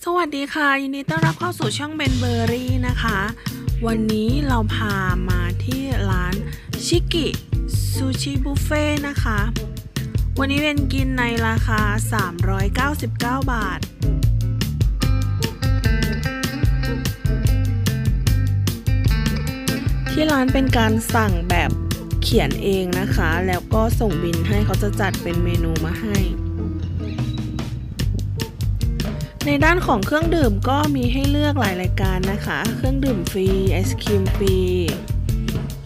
สวัสดีค่ะ ยินดีต้อนรับเข้าสู่ช่องเบนเบอรี่นะคะ วันนี้เราพามาที่ร้านชิกิซูชิบุฟเฟ่นะคะ วันนี้เป็นกินในราคา 399 บาท ที่ร้านเป็นการสั่งแบบเขียนเองนะคะ แล้วก็ส่งบินให้เขาจะจัดเป็นเมนูมาให้ ในด้านของเครื่องดื่มก็มีให้เลือกหลายรายการนะคะ เครื่องดื่มฟรีไอศครีมฟรี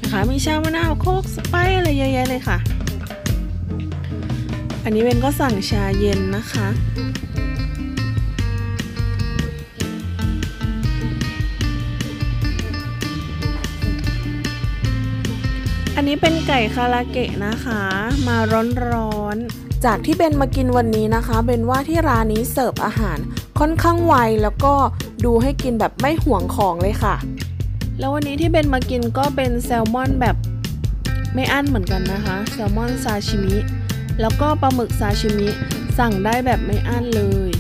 นะคะมีชามะนาวโคกสไปซ์อะไรเยอะแยะเลยค่ะ อันนี้เวนก็สั่งชาเย็นนะคะ อันนี้เป็นไก่คาราเกะนะคะ มาร้อนๆ จากที่เบนมากินวันนี้นะคะ เบนว่าที่ร้านนี้เสิร์ฟอาหารค่อนข้างไวแล้วก็ดูให้กินแบบไม่ห่วงของเลยค่ะ แล้ววันนี้ที่เบนมากินก็เป็นแซลมอนแบบไม่อั้นเหมือนกันนะคะ แซลมอนซาชิมิ แล้วก็ปลาหมึกซาชิมิ สั่งได้แบบไม่อั้นเลย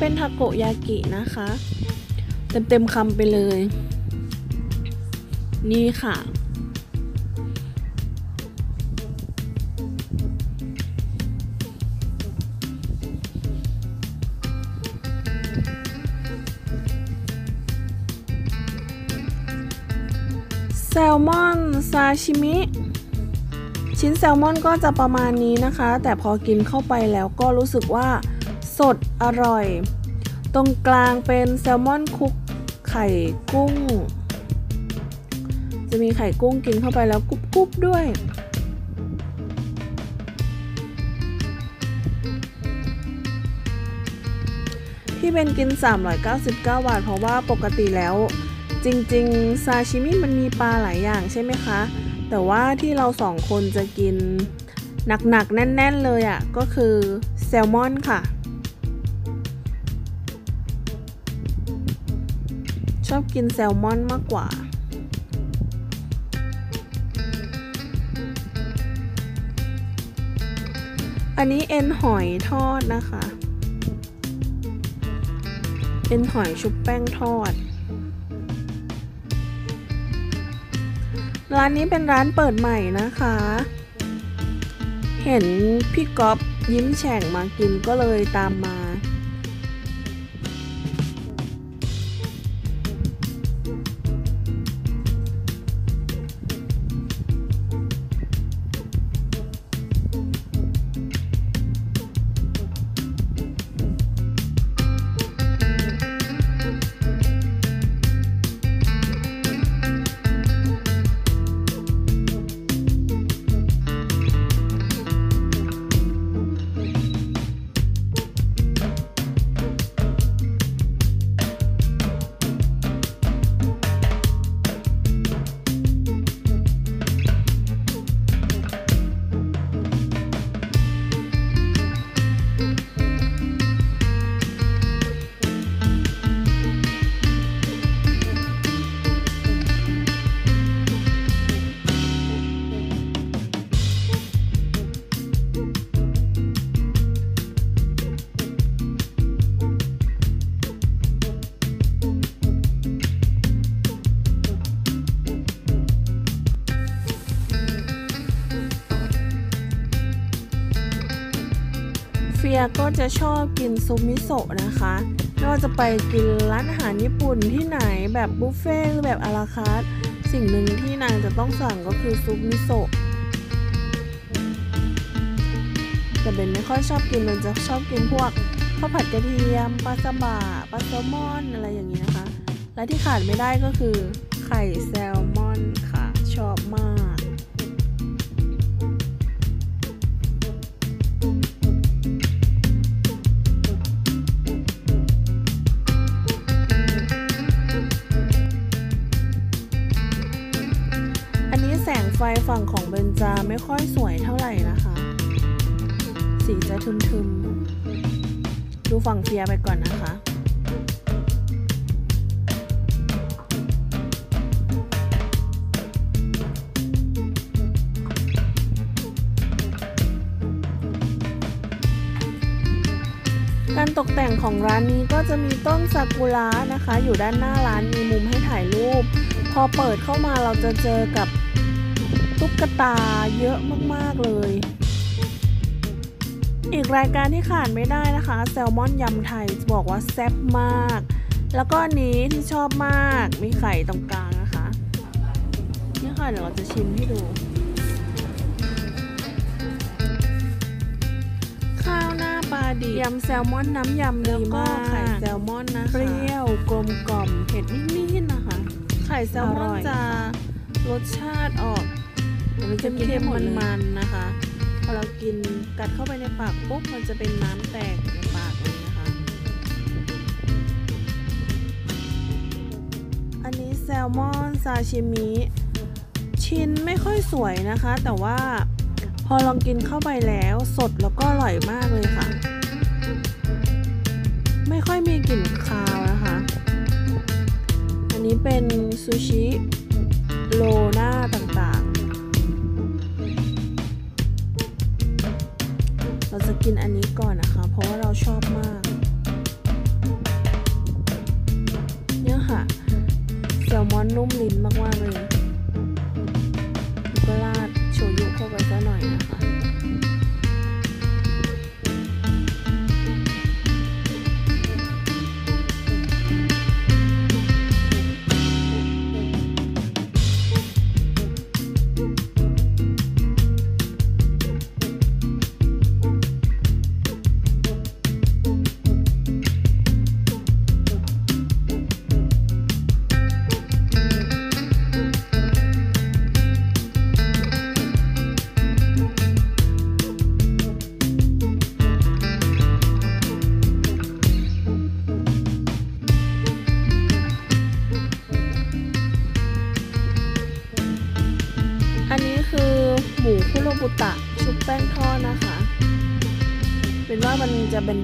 เป็นทาโกยากินะคะเต็มเต็มๆคำไปเลย นี่ค่ะ แซลมอน ซาชิมิชิ้นแซลมอนก็จะประมาณนี้นะคะ แต่พอกินเข้าไปแล้วก็รู้สึกว่าสด อร่อย ตรงกลางเป็นแซลมอนคุกไข่กุ้ง จะมีไข่กุ้งกินเข้าไปแล้วกรุบๆด้วยที่เป็นกิน 399 บาท เพราะว่าปกติแล้ว จริงๆ ซาชิมิมันมีปลาหลายอย่างใช่ไหมคะ แต่ว่าที่เราสองคนจะกินหนักๆ แน่น ๆ เลยอะ่ะ ก็คือแซลมอนค่ะ ชอบกินแซลมอนมากกว่า อันนี้เอ็นหอยทอดนะคะ เอ็นหอยชุบแป้งทอด ร้านนี้เป็นร้านเปิดใหม่นะคะ เห็นพี่ก๊อฟยิ้มแฉ่งมากินก็เลยตามมา ยก็จะชอบกินซุปมิโซะนะคะไม่ว่าจะไปกินร้านอาหารญี่ปุ่นที่ไหนแบบบุฟเฟ่หรือแบบอาราคาร์สิ่งหนึ่งที่นางจะต้องสั่งก็คือซุปมิโซะแต่เบนไม่ค่อยชอบกินเบนจะชอบกินพวกข้าวผัดกระเทียมปลาซาบะปลาแซลมอนอะไรอย่างนี้นะคะ และที่ขาดไม่ได้ก็คือไข่แซลม งไฟฝั่งของเบนจาไม่ค่อยสวยเท่าไหร่นะคะ สีจะทึมๆ ดูฝั่งเฟียไปก่อนนะคะการตกแต่งของร้านนี้ก็จะมีต้นซากุระนะคะ อยู่ด้านหน้าร้านมีมุมให้ถ่ายรูป พอเปิดเข้ามาเราจะเจอกับ ตุ๊กตาเยอะมากๆเลย อีกรายการที่ขาดไม่ได้นะคะ แซลมอนยำไทยจะบอกว่าแซ่บมาก แล้วก็อันนี้ที่ชอบมากมีไข่ตรงกลางนะคะนี่ค่ะเดี๋ยวเราจะชิมให้ดูข้าวหน้าปลาดิบยำแซลมอนน้ำยำดีมากไข่แซลมอนนะคะเปรี้ยวกลมกล่อมเผ็ดนิดๆนะคะ ไข่แซลมอนจะรสชาติออก มันจะเค็มมันๆนะคะ พอเรากินกัดเข้าไปในปากปุ๊บมันจะเป็นน้ำแตกในปากเลยนะคะ อันนี้แซลมอนซาชิมิชิ้นไม่ค่อยสวยนะคะ แต่ว่าพอลองกินเข้าไปแล้วสดแล้วก็อร่อยมากเลยค่ะ ไม่ค่อยมีกลิ่นคาวนะคะ อันนี้เป็นซูชิโลน่าต กินอันนี้ก่อนนะคะ เพราะว่าเราชอบมาก เนี่ยค่ะแซลมอนนุ่มลิ้นมากๆเลย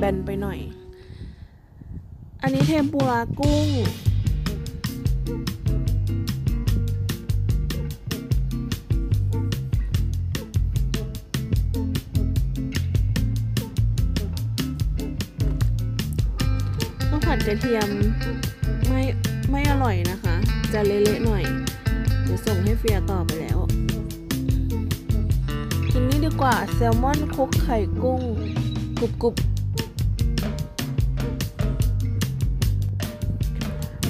บนๆไปหน่อย อันนี้เทมปุระกุ้ง ต้องผัดกระเทียมไม่ไม่อร่อยนะคะ จะเละๆหน่อย เดี๋ยวส่งให้เฟียต่อไปแล้วกินนี่ดีกว่าแซลมอนคลุกไข่กุ้งกรุบกรุบ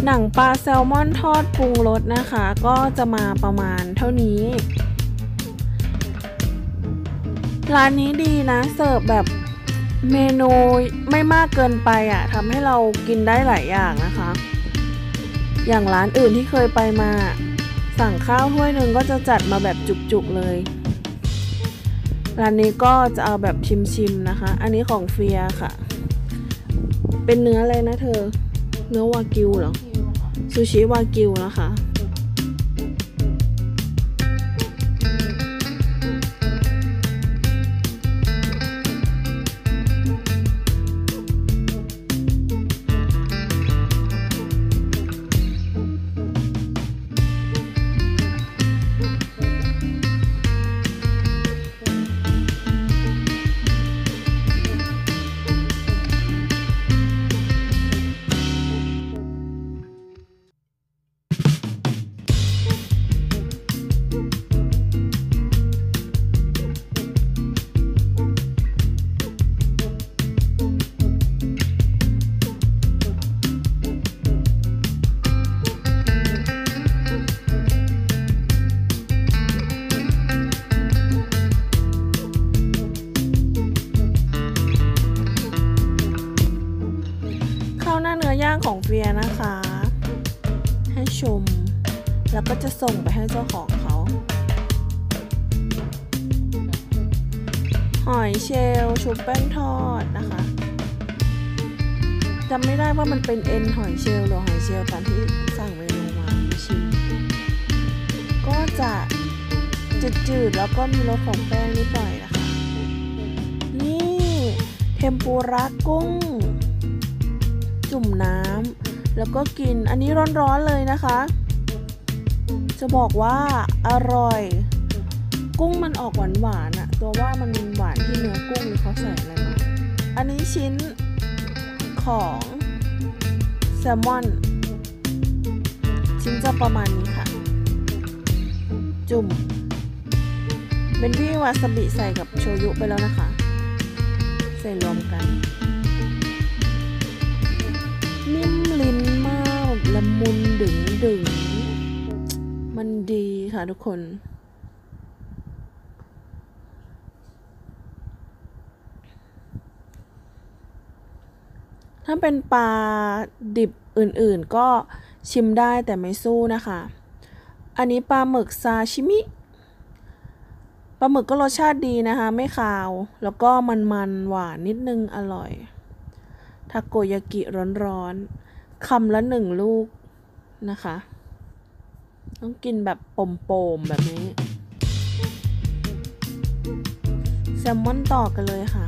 หนังปลาแซลมอนทอดปรุงรสนะคะ ก็จะมาประมาณเท่านี้ ร้านนี้ดีนะ เสิร์ฟแบบเมนูไม่มากเกินไปอะ่ะทำให้เรากินได้หลายอย่างนะคะ อย่างร้านอื่นที่เคยไปมา สั่งข้าวถ้วยหนึ่งก็จะจัดมาแบบจุกๆเลย ร้านนี้ก็จะเอาแบบชิมๆนะคะ อันนี้ของเฟียค่ะ เป็นเนื้ออะไรนะเธอ เนื้อวากิวเหรอ ซูชิวากิวนะคะ ส่งไปให้เจ้าของเขา หอยเชลล์ชุบแป้งทอดนะคะจำไม่ได้ว่ามันเป็นเอ็นหอยเชลล์หรือหอยเชลล์ตามที่สั่งเมนูมามาชิมก็จะจืดๆแล้วก็มีรสของแป้งนิดหน่อยนะคะ นี่เทมปุระกุ้ง จุ่มน้ำแล้วก็กินอันนี้ร้อนๆเลยนะคะ จะบอกว่าอร่อย กุ้งมันออกหวานๆอะตัวว่ามันหวานที่เนื้อกุ้งหรือเขาใส่อะไรมาอันนี้ชิ้นของแซลมอน ชิ้นจะประมาณนี้ค่ะ จุ่มเป็นที่วาซาบิใส่กับโชยุไปแล้วนะคะ ใส่รวมกัน นิ่มลิ้นมากละมุนดึงดึง มันดีค่ะทุกคน ถ้าเป็นปลาดิบอื่นๆก็ชิมได้แต่ไม่สู้นะคะ อันนี้ปลาหมึกซาชิมิ ปลาหมึกก็รสชาติดีนะคะ ไม่คาว แล้วก็มันๆหวานนิดนึงอร่อย ทาโกยากิร้อนๆคำละหนึ่งลูกนะคะ ต้องกินแบบโปมๆแบบนี้ แซลมอนต่อกันเลยค่ะ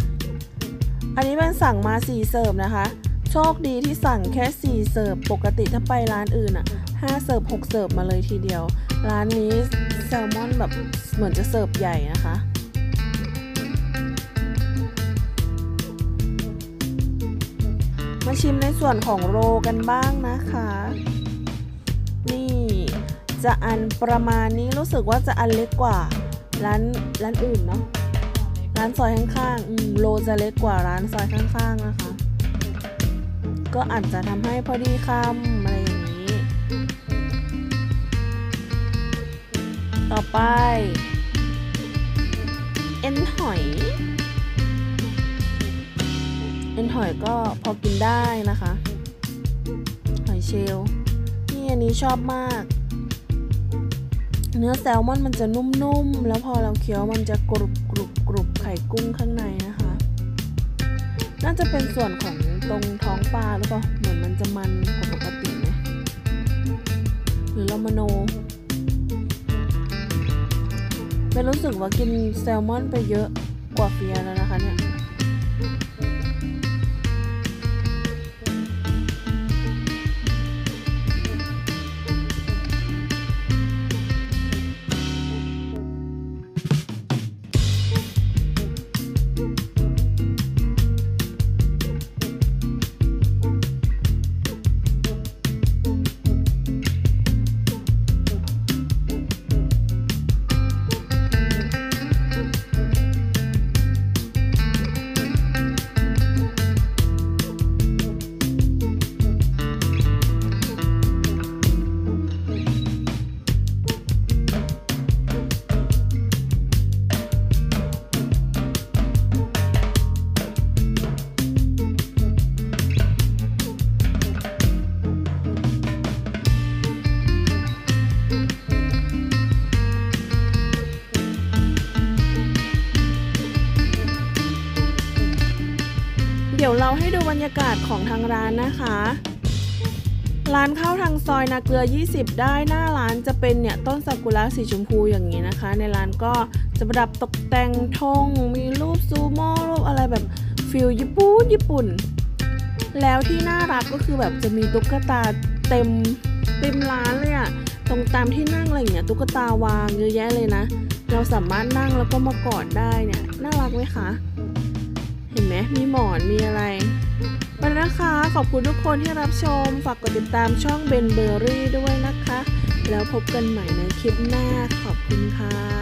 อันนี้เป็นสั่งมา4เสิร์ฟนะคะ โชคดีที่สั่งแค่4เสิร์ฟปกติถ้าไปร้านอื่นอะ5เสิร์ฟ6เสิร์ฟมาเลยทีเดียว ร้านนี้แซลมอนแบบเหมือนจะเสิร์ฟใหญ่นะคะมาชิมในส่วนของโรกันบ้างนะคะ นี่ จะอันประมาณนี้รู้สึกว่าจะอันเล็กกว่าร้านร้านอื่นเนาะร้านซอยข้างๆอืมโลจะเล็กกว่าร้านซอยข้างๆนะคะ ก็อาจจะทำให้พอดีคำอะไรอย่างนี้ ต่อไป เอ็นหอย เอ็นหอยก็พอกินได้นะคะ หอยเชลล์นี่อันนี้ชอบมาก เนื้อแซลมอนมันจะนุ่มๆ แล้วพอเราเคี้ยวมันจะกรุบกรุบกรุบไข่กุ้งข้างในนะคะ น่าจะเป็นส่วนของตรงท้องปลาหรือเปล่า เหมือนมันจะมันกว่าปกติไหมหรือเรามโนเป็นรู้สึกว่ากินแซลมอนไปเยอะกว่าเฟียแล้วนะคะเนี่ย ให้ดูบรรยากาศของทางร้านนะคะ ร้านข้าวทางซอยนาเกลือ 20 ได้หน้าร้านจะเป็นเนี่ยต้นซากุระสีชมพูอย่างนี้นะคะ ในร้านก็จะประดับตกแต่งธงมีรูปซูโม่รูปอะไรแบบฟิลญี่ปุ่นญี่ปุ่น แล้วที่น่ารักก็คือแบบจะมีตุ๊กตาเต็มเต็มร้านเลยอะตรงตามที่นั่งอะไรอย่างเงี้ยตุ๊กตาวางเยอะแยะเลยนะ เราสามารถนั่งแล้วก็มากอดได้เนี่ยน่ารักไหมคะ เห็นไหมมีหมอนมีอะไร นะคะ ขอบคุณทุกคนที่รับชม ฝากกดติดตามช่องเบนเบอรี่ด้วยนะคะ แล้วพบกันใหม่ในคลิปหน้า ขอบคุณค่ะ